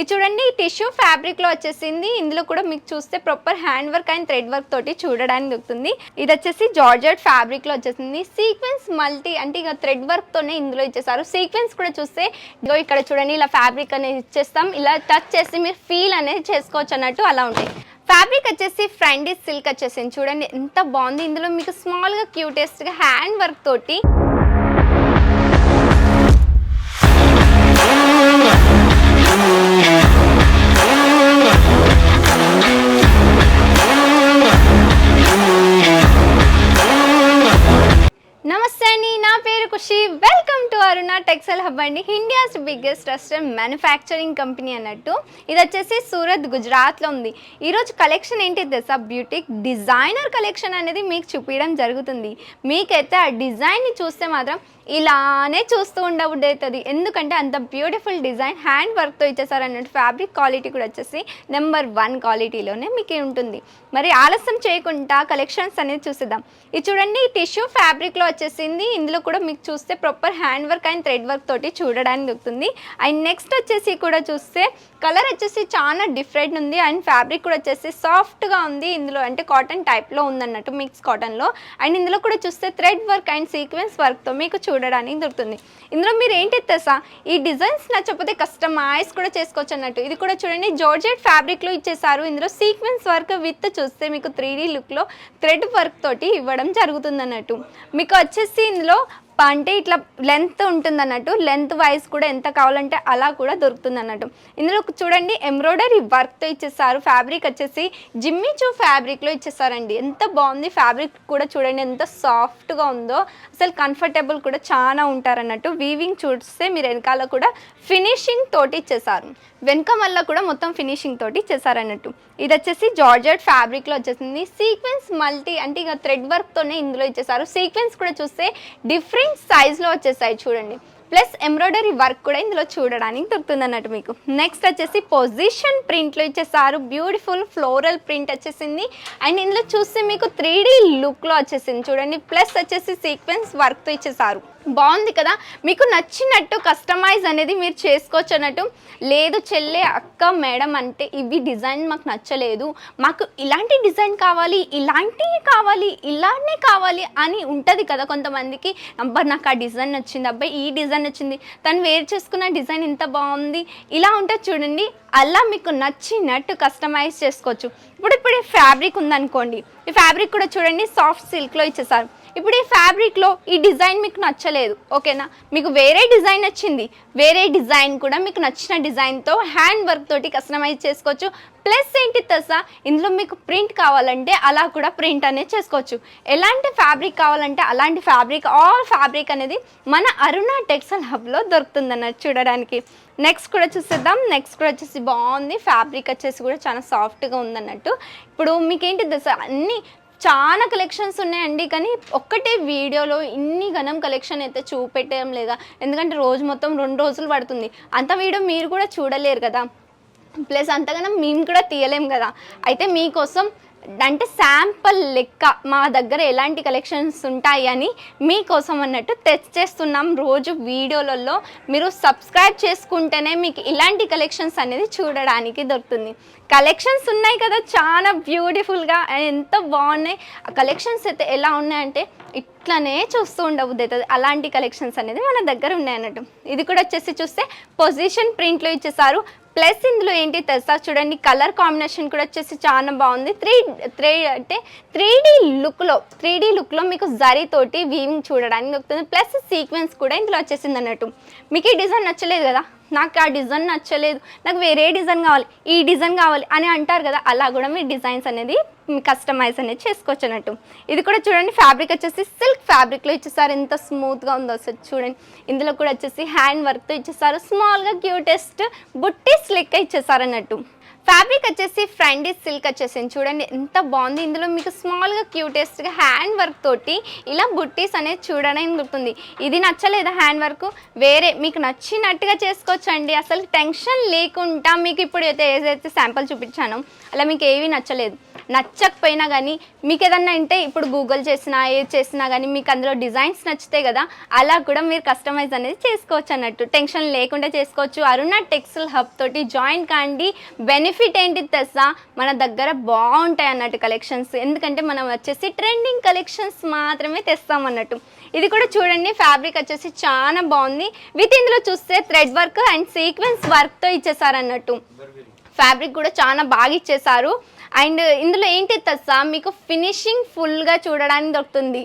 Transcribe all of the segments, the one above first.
ఇది చూడండి టిష్యూ ఫ్యాబ్రిక్లో వచ్చేసింది. ఇందులో కూడా మీకు చూస్తే proper hand work and thread work తోటి చూడడానికి దొరుకుతుంది. ఇది వచ్చేసి జార్జెట్ ఫ్యాబ్రిక్లో వచ్చేసింది. సీక్వెన్స్ మల్టీ అంటే ఇక థ్రెడ్ వర్క్ తోనే ఇందులో ఇచ్చేసారు సీక్వెన్స్ కూడా చూస్తే ఇదిగో ఇక్కడ చూడండి ఇలా ఫ్యాబ్రిక్ అనేది ఇచ్చేస్తాం. ఇలా టచ్ చేసి మీరు ఫీల్ అనేది చేసుకోవచ్చు అన్నట్టు అలా ఉంటాయి. ఫ్యాబ్రిక్ వచ్చేసి ఫ్రెండీ సిల్క్ వచ్చేసింది. చూడండి ఎంత బాగుంది. ఇందులో మీకు స్మాల్గా క్యూటెస్ట్గా హ్యాండ్ వర్క్ తోటి టెక్స్టైల్ హబ్ అండి. India's biggest trusted manufacturing company అన్నట్టు. ఇది వచ్చేసి సూరత్ గుజరాత్లో ఉంది. ఈరోజు కలెక్షన్ ఏంటి తెలుసా? బ్యూటిక్ డిజైనర్ కలెక్షన్ అనేది మీకు చూపించడం జరుగుతుంది. మీకైతే ఆ డిజైన్ని చూస్తే మాత్రం ఇలానే చూస్తూ ఉండబుద్ధి అవుతుంది ఎందుకంటే అంత బ్యూటిఫుల్ డిజైన్ హ్యాండ్ వర్క్తో ఇచ్చేసారు అన్నట్టు ఫ్యాబ్రిక్ క్వాలిటీ కూడా వచ్చేసి నెంబర్ వన్ క్వాలిటీలోనే మీకు ఉంటుంది. మరి ఆలస్యం చేయకుండా కలెక్షన్స్ అనేది చూసేద్దాం. ఇది చూడండి టిష్యూ ఫ్యాబ్రిక్లో వచ్చేసింది. ఇందులో కూడా మీకు చూస్తే proper hand work and thread work తోటి చూడడానికి దొరుకుతుంది. అండ్ నెక్స్ట్ వచ్చేసి కూడా చూస్తే కలర్ వచ్చేసి చాలా డిఫరెంట్ ఉంది. అండ్ ఫ్యాబ్రిక్ కూడా వచ్చేసి సాఫ్ట్గా ఉంది. ఇందులో అంటే కాటన్ టైప్లో ఉందన్నట్టు మిక్స్ కాటన్లో అండ్ ఇందులో కూడా చూస్తే థ్రెడ్ వర్క్ అండ్ సీక్వెన్స్ వర్క్తో మీకు చూడడానికి దొరుకుతుంది. ఇందులో మీరు ఏంటి తెలుసా? ఈ డిజైన్స్ నచ్చకపోతే కస్టమైజ్ కూడా చేసుకోవచ్చు అన్నట్టు. ఇది కూడా చూడండి జార్జెట్ ఫ్యాబ్రిక్లో ఇచ్చేసారు ఇందులో సీక్వెన్స్ వర్క్ విత్ చూస్తే మీకు త్రీ డీ లుక్లో థ్రెడ్ వర్క్ తోటి ఇవ్వడం జరుగుతుంది అన్నట్టు. మీకు వచ్చేసి ఇందులో అంటే ఇట్లా లెంత్ ఉంటుంది అన్నట్టు లెంత్ వైజ్ కూడా ఎంత కావాలంటే అలా కూడా దొరుకుతుంది అన్నట్టు ఇందులో చూడండి ఎంబ్రాయిడరీ వర్క్తో ఇచ్చేస్తారు ఫ్యాబ్రిక్ వచ్చేసి జిమ్మిచూ ఫ్యాబ్రిక్లో ఇచ్చేసారండి ఎంత బాగుంది ఫ్యాబ్రిక్ కూడా చూడండి ఎంత సాఫ్ట్గా ఉందో. అసలు కంఫర్టబుల్ కూడా చాలా ఉంటారు అన్నట్టు వీవింగ్ చూస్తే మీరు వెనకాల కూడా ఫినిషింగ్ తోటి ఇచ్చేసారు వెనక వల్ల కూడా మొత్తం ఫినిషింగ్ తోటి చేశారన్నట్టు. ఇది వచ్చేసి జార్జెట్ ఫ్యాబ్రిక్లో వచ్చేసింది. సీక్వెన్స్ మల్టీ అంటే ఇక థ్రెడ్ వర్క్తోనే ఇందులో ఇచ్చేసారు సీక్వెన్స్ కూడా చూస్తే డిఫరెంట్ సైజ్లో వచ్చేసాయి చూడండి. ప్లస్ ఎంబ్రాయిడరీ వర్క్ కూడా ఇందులో చూడడానికి దొరుకుతుంది అన్నట్టు మీకు. నెక్స్ట్ వచ్చేసి పొజిషన్ ప్రింట్లో ఇచ్చేసారు బ్యూటిఫుల్ ఫ్లోరల్ ప్రింట్ వచ్చేసింది. అండ్ ఇందులో చూస్తే మీకు త్రీ డీ లుక్లో వచ్చేసింది చూడండి. ప్లస్ వచ్చేసి సీక్వెన్స్ వర్క్తో ఇచ్చేసారు బాగుంది కదా? మీకు నచ్చినట్టు కస్టమైజ్ అనేది మీరు చేసుకోవచ్చు అన్నట్టు. లేదు చెల్లె అక్క మేడం అంటే ఇవి డిజైన్ మాకు నచ్చలేదు. మాకు ఇలాంటి డిజైన్ కావాలి ఇలాంటివి కావాలి ఇలానే కావాలి అని ఉంటుంది కదా కొంతమందికి. అబ్బా నాకు ఆ డిజైన్ నచ్చింది. అబ్బాయి ఈ డిజైన్ నచ్చింది. తను వేరు చేసుకున్న డిజైన్ ఇంత బాగుంది. ఇలా ఉంటుంది చూడండి అలా మీకు నచ్చినట్టు కస్టమైజ్ చేసుకోవచ్చు. ఇప్పుడు ఇప్పుడు ఫ్యాబ్రిక్ ఉందనుకోండి. ఈ ఫ్యాబ్రిక్ కూడా చూడండి సాఫ్ట్ సిల్క్లో ఇచ్చేసారు. ఇప్పుడు ఈ ఫ్యాబ్రిక్లో ఈ డిజైన్ మీకు నచ్చలేదు ఓకేనా? మీకు వేరే డిజైన్ వచ్చింది వేరే డిజైన్ కూడా మీకు నచ్చిన డిజైన్తో హ్యాండ్ వర్క్ తోటి కస్టమైజ్ చేసుకోవచ్చు. ప్లస్ ఏంటి తెలుసా? ఇందులో మీకు ప్రింట్ కావాలంటే అలా కూడా ప్రింట్ అనేది చేసుకోవచ్చు. ఎలాంటి ఫ్యాబ్రిక్ కావాలంటే అలాంటి ఫ్యాబ్రిక్ ఆల్ ఫ్యాబ్రిక్ అనేది మన అరుణ టెక్స్టైల్ హబ్లో దొరుకుతుందన్నది చూడడానికి. నెక్స్ట్ కూడా చూసేద్దాం. నెక్స్ట్ కూడా వచ్చేసి బాగుంది. ఫ్యాబ్రిక్ వచ్చేసి కూడా చాలా సాఫ్ట్గా ఉందన్నట్టు. ఇప్పుడు మీకేంటి తెలుసా? అన్ని చాలా కలెక్షన్స్ ఉన్నాయండి కానీ ఒక్కటే వీడియోలో ఇన్ని ఘనం కలెక్షన్ అయితే చూపెట్టడం లేదా ఎందుకంటే రోజు మొత్తం రెండు రోజులు పడుతుంది. అంత వీడియో మీరు కూడా చూడలేరు కదా. ప్లస్ అంతగానం మేము కూడా తీయలేం కదా. అయితే మీకోసం అంటే శాంపుల్ లెక్క మా దగ్గర ఎలాంటి కలెక్షన్స్ ఉంటాయి అని మీకోసం అన్నట్టు తెచ్చేస్తున్నాం రోజు వీడియోలలో. మీరు సబ్స్క్రైబ్ చేసుకుంటేనే మీకు ఇలాంటి కలెక్షన్స్ అనేది చూడడానికి దొరుకుతుంది. కలెక్షన్స్ ఉన్నాయి కదా చాలా బ్యూటిఫుల్గా ఎంత బాగున్నాయి. ఆ కలెక్షన్స్ అయితే ఎలా ఉన్నాయంటే ఇట్లానే చూస్తూ ఉండబుద్ది అవుతుంది అలాంటి కలెక్షన్స్ అనేది మన దగ్గర ఉన్నాయి అన్నట్టు. ఇది కూడా వచ్చేసి చూస్తే పొజిషన్ ప్రింట్లో ఇచ్చేసారు. ప్లస్ ఇందులో ఏంటి తెస్తా చూడండి కలర్ కాంబినేషన్ కూడా వచ్చేసి చాలా బాగుంది. త్రీ త్రీ అంటే త్రీ డీ లుక్లో త్రీ డీ లుక్లో మీకు జరీ తోటి వీవింగ్ చూడడానికి దొరుకుతుంది. ప్లస్ సీక్వెన్స్ కూడా ఇందులో వచ్చేసింది అన్నట్టు మీకు ఈ డిజైన్ నచ్చలేదు కదా? నాకు ఆ డిజైన్ నచ్చలేదు నాకు వేరే డిజైన్ కావాలి ఈ డిజైన్ కావాలి అని అంటారు కదా అలా కూడా మీ డిజైన్స్ అనేది కస్టమైజ్ అనేది చేసుకోవచ్చు అన్నట్టు ఇది కూడా చూడండి ఫ్యాబ్రిక్ వచ్చేసి సిల్క్ ఫ్యాబ్రిక్లో ఇచ్చేసారు ఎంత స్మూత్గా ఉందో అసలు చూడండి. ఇందులో కూడా వచ్చేసి హ్యాండ్ వర్క్తో ఇచ్చేసారు స్మాల్గా క్యూటెస్ట్ బుట్టి స్లిక్ ఇచ్చేసారు అన్నట్టు ఫ్యాబ్రిక్ వచ్చేసి ఫ్రెండీ సిల్క్ వచ్చేసింది. చూడండి ఎంత బాగుంది. ఇందులో మీకు స్మాల్గా క్యూటెస్ట్గా హ్యాండ్ వర్క్ తోటి ఇలా బుట్టీస్ అనేది చూడడానికి గుర్తుంది? ఇది నచ్చలేదా హ్యాండ్ వర్క్ వేరే మీకు నచ్చినట్టుగా చేసుకోవచ్చండి. అసలు టెన్షన్ లేకుండా మీకు ఇప్పుడు అయితే ఏదైతే శాంపుల్ చూపించానో అలా మీకు ఏవి నచ్చలేదు. నచ్చకపోయినా కానీ మీకు ఏదన్నా అంటే ఇప్పుడు గూగుల్ చేసినా ఏ చేసినా కానీ మీకు అందులో డిజైన్స్ నచ్చుతాయి కదా అలా కూడా మీరు కస్టమైజ్ అనేది చేసుకోవచ్చు అన్నట్టు. టెన్షన్ లేకుండా చేసుకోవచ్చు. అరుణ టెక్స్టైల్ హబ్ తోటి జాయిన్ కాండి. బెనిఫిట్ ఏంటి తెలుసా మన దగ్గర బాగుంటాయి అన్నట్టు కలెక్షన్స్ ఎందుకంటే మనం వచ్చేసి ట్రెండింగ్ కలెక్షన్స్ మాత్రమే తెస్తాం అన్నట్టు. ఇది కూడా చూడండి ఫ్యాబ్రిక్ వచ్చేసి చాలా బాగుంది. విత్ ఇందులో చూస్తే థ్రెడ్ వర్క్ అండ్ సీక్వెన్స్ వర్క్తో ఇచ్చేసారు అన్నట్టు. ఫ్యాబ్రిక్ కూడా చాలా బాగా ఇచ్చేసారు. అండ్ ఇందులో ఏంటి తెలుసా? మీకు ఫినిషింగ్ ఫుల్గా చూడడానికి దొరుకుతుంది.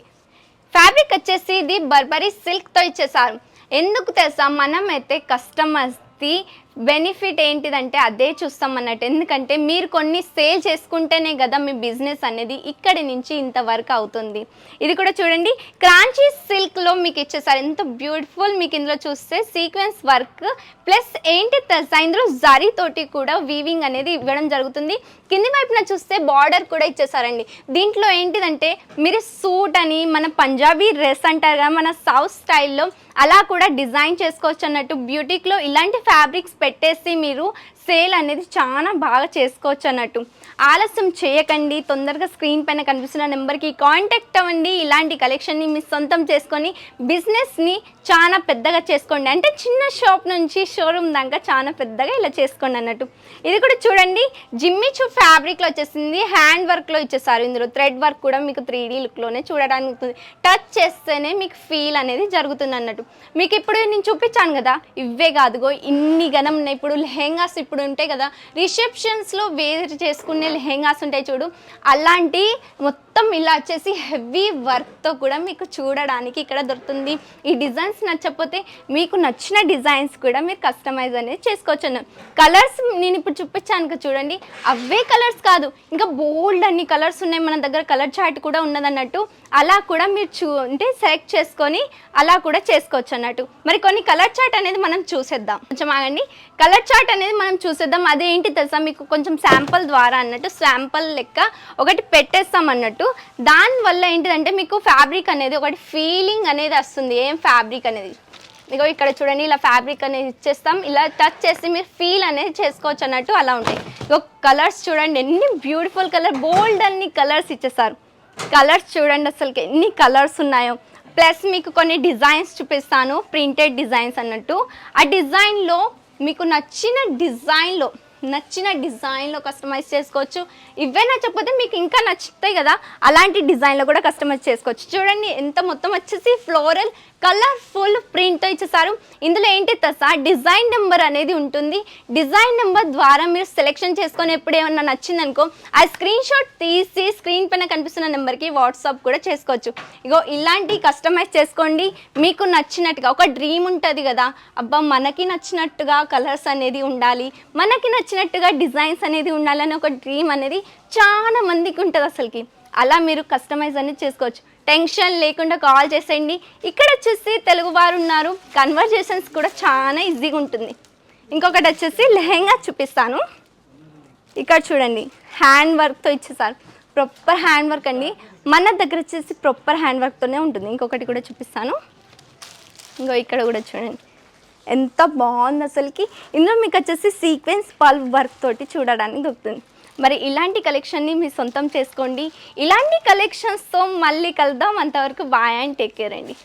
ఫ్యాబ్రిక్ వచ్చేసి ఇది బర్బరీ సిల్క్తో ఇచ్చేసారు. ఎందుకు తెలుసా? మనం అయితే కస్టమర్స్ది బెనిఫిట్ ఏంటిదంటే అదే చూస్తాం అన్నట్టు. ఎందుకంటే మీరు కొన్ని సేల్ చేసుకుంటేనే కదా మీ బిజినెస్ అనేది ఇక్కడి నుంచి ఇంత వర్క్ అవుతుంది. ఇది కూడా చూడండి క్రాంచీ సిల్క్లో మీకు ఇచ్చేసారు. ఎంత బ్యూటిఫుల్ మీకు ఇందులో చూస్తే సీక్వెన్స్ వర్క్ ప్లస్ ఏంటి తెలుసా ఇందులో జరీ తోటి కూడా వీవింగ్ అనేది ఇవ్వడం జరుగుతుంది. కింది వైపున చూస్తే బార్డర్ కూడా ఇచ్చేసారండి. దీంట్లో ఏంటిదంటే మీరు సూట్ అని మన పంజాబీ డ్రెస్ అంటారు కదా మన సౌత్ స్టైల్లో అలా కూడా డిజైన్ చేసుకోవచ్చు అన్నట్టు బ్యూటిక్లో ఇలాంటి ఫ్యాబ్రిక్స్ పెట్టేసి మీరు సేల్ అనేది చాలా బాగా చేసుకోవచ్చు అన్నట్టు. ఆలస్యం చేయకండి తొందరగా స్క్రీన్ పైన కనిపిస్తున్న నెంబర్కి కాంటాక్ట్ అవ్వండి. ఇలాంటి కలెక్షన్ని మీ సొంతం చేసుకొని బిజినెస్ని చాలా పెద్దగా చేసుకోండి. అంటే చిన్న షాప్ నుంచి షోరూమ్ దాకా చాలా పెద్దగా ఇలా చేసుకోండి అన్నట్టు. ఇది కూడా చూడండి జిమ్మిచు ఫ్యాబ్రిక్లో వచ్చేసింది. హ్యాండ్ వర్క్లో ఇచ్చేసారు ఇందులో. థ్రెడ్ వర్క్ కూడా మీకు త్రీ డీ లుక్లోనే చూడడానికి టచ్ చేస్తేనే మీకు ఫీల్ అనేది జరుగుతుంది అన్నట్టు. మీకు ఇప్పుడు నేను చూపించాను కదా ఇవే కాదుగో ఇన్ని గణం ఉన్నాయి. ఇప్పుడు లెహెంగాస్ ఇప్పుడు ఉంటాయి కదా రిసెప్షన్స్లో వేరు చేసుకునే లెహెంగాస్ ఉంటాయి చూడు. అలాంటి మొత్తం మొత్తం ఇలా వచ్చేసి హెవీ వర్క్తో కూడా మీకు చూడడానికి ఇక్కడ దొరుకుతుంది. ఈ డిజైన్స్ నచ్చకపోతే మీకు నచ్చిన డిజైన్స్ కూడా మీరు కస్టమైజ్ అనేది చేసుకోవచ్చు అన్న కలర్స్ నేను ఇప్పుడు చూపించాను చూడండి. అవే కలర్స్ కాదు. ఇంకా బోల్డ్ అన్ని కలర్స్ ఉన్నాయి. మన దగ్గర కలర్ చార్ట్ కూడా ఉన్నదన్నట్టు. అలా కూడా మీరు చూ అంటే సెలెక్ట్ చేసుకొని అలా కూడా చేసుకోవచ్చు అన్నట్టు మరి కొన్ని కలర్ చార్ట్ అనేది మనం చూసేద్దాం. కొంచెం ఆగండి. కలర్ చార్ట్ అనేది మనం చూసేద్దాం. అదేంటి తెలుసా? మీకు కొంచెం శాంపుల్ ద్వారా అన్నట్టు శాంపుల్ లెక్క ఒకటి పెట్టేస్తాం అన్నట్టు దానివల్ల ఏంటిదంటే మీకు ఫ్యాబ్రిక్ అనేది ఒకటి ఫీలింగ్ అనేది వస్తుంది. ఏం ఫ్యాబ్రిక్ అనేది? ఇగో ఇక్కడ చూడండి ఇలా ఫ్యాబ్రిక్ అనేది ఇచ్చేస్తాం. ఇలా టచ్ చేసి మీరు ఫీల్ అనేది చేసుకోవచ్చు అన్నట్టు అలా ఉంటాయి. ఇగో కలర్స్ చూడండి ఎన్ని బ్యూటిఫుల్ కలర్ బోల్డ్ అన్ని కలర్స్ ఇచ్చేస్తారు. కలర్స్ చూడండి అసలుకి ఎన్ని కలర్స్ ఉన్నాయో. ప్లస్ మీకు కొన్ని డిజైన్స్ చూపిస్తాను ప్రింటెడ్ డిజైన్స్ అన్నట్టు. ఆ డిజైన్లో మీకు నచ్చిన డిజైన్లో నచ్చిన డిజైన్లో కస్టమైజ్ చేసుకోవచ్చు. ఇవే నచ్చకపోతే మీకు ఇంకా నచ్చుతాయి కదా అలాంటి డిజైన్లో కూడా కస్టమైజ్ చేసుకోవచ్చు. చూడండి ఎంత మొత్తం వచ్చేసి ఫ్లోరల్ కలర్ఫుల్ ప్రింట్తో ఇచ్చేసారు. ఇందులో ఏంటి తెలుసా డిజైన్ నెంబర్ అనేది ఉంటుంది. డిజైన్ నెంబర్ ద్వారా మీరు సెలెక్షన్ చేసుకొని ఎప్పుడు ఏమన్నా నచ్చిందనుకో ఆ స్క్రీన్ షాట్ తీసి స్క్రీన్ పైన కనిపిస్తున్న నెంబర్కి వాట్సాప్ కూడా చేసుకోవచ్చు. ఇగో ఇలాంటి కస్టమైజ్ చేసుకోండి. మీకు నచ్చినట్టుగా ఒక డ్రీమ్ ఉంటుంది కదా అబ్బా మనకి నచ్చినట్టుగా కలర్స్ అనేది ఉండాలి. మనకి నచ్చినట్టుగా డిజైన్స్ అనేది ఉండాలని ఒక డ్రీమ్ అనేది చాలా మందికి ఉంటుంది అసలుకి. అలా మీరు కస్టమైజ్ అనేది చేసుకోవచ్చు. టెన్షన్ లేకుండా కాల్ చేసేయండి. ఇక్కడ వచ్చేసి తెలుగు వారు ఉన్నారు. కన్వర్జేషన్స్ కూడా చాలా ఈజీగా ఉంటుంది. ఇంకొకటి వచ్చేసి లెహెంగా చూపిస్తాను. ఇక్కడ చూడండి. హ్యాండ్ వర్క్తో ఇచ్చేసారు. ప్రాపర్ హ్యాండ్ వర్క్ అండి. మన దగ్గర వచ్చేసి ప్రాపర్ హ్యాండ్ వర్క్తోనే ఉంటుంది. ఇంకొకటి కూడా చూపిస్తాను. ఇంకో ఇక్కడ కూడా చూడండి. ఎంత బాగుంది అసలుకి. ఇందులో మీకు వచ్చేసి సీక్వెన్స్ పల్ వర్క్ తోటి చూడడానికి దొరుకుతుంది. మరి ఇలాంటి కలెక్షన్ని మీ సొంతం చేసుకోండి. ఇలాంటి కలెక్షన్స్తో మళ్ళీ కలుద్దాం. అంతవరకు బాయ్ అండ్ టేక్ కేర్ అండి.